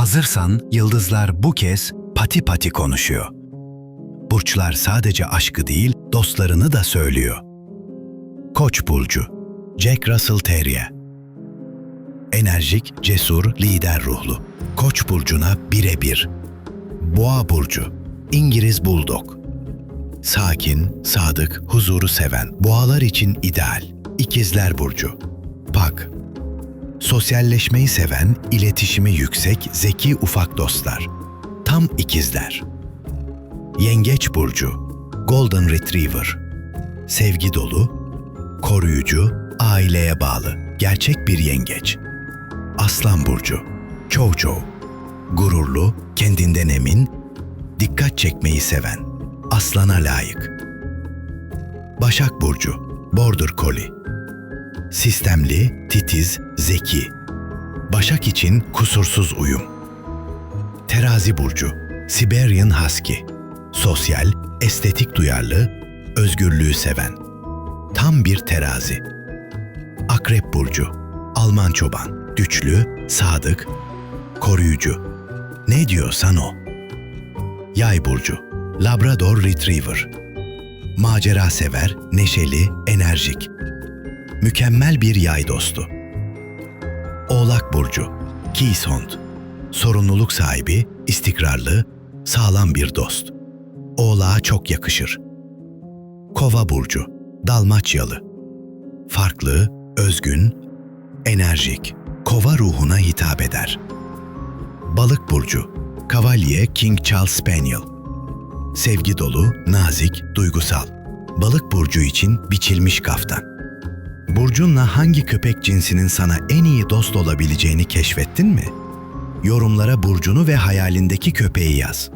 Hazırsan yıldızlar bu kez pati pati konuşuyor. Burçlar sadece aşkı değil, dostlarını da söylüyor. Koç burcu Jack Russell Terrier Enerjik, cesur, lider ruhlu. Koç burcuna birebir. Boğa burcu İngiliz Bulldog Sakin, sadık, huzuru seven, boğalar için ideal. İkizler Burcu Pak Sosyalleşmeyi seven, iletişimi yüksek, zeki ufak dostlar. Tam ikizler. Yengeç Burcu Golden Retriever Sevgi dolu, koruyucu, aileye bağlı, gerçek bir yengeç. Aslan Burcu Çow Çow Gururlu, kendinden emin, dikkat çekmeyi seven, aslana layık. Başak Burcu Border Collie Sistemli, titiz, zeki. Başak için kusursuz uyum. Terazi Burcu Siberian Husky Sosyal, estetik duyarlı, özgürlüğü seven. Tam bir terazi. Akrep Burcu Alman çoban Güçlü, sadık, koruyucu. Ne diyorsan o. Yay burcu. Labrador Retriever. Macera sever, neşeli, enerjik. Mükemmel bir yay dostu. Oğlak burcu. Keysond. Sorumluluk sahibi, istikrarlı, sağlam bir dost. Oğlağa çok yakışır. Kova burcu. Dalmaçyalı. Farklı, özgün, enerjik. Kova ruhuna hitap eder. Balık burcu. Kavalye King Charles Spaniel. Sevgi dolu, nazik, duygusal. Balık burcu için biçilmiş kaftan. Burcunla hangi köpek cinsinin sana en iyi dost olabileceğini keşfettin mi? Yorumlara burcunu ve hayalindeki köpeği yaz.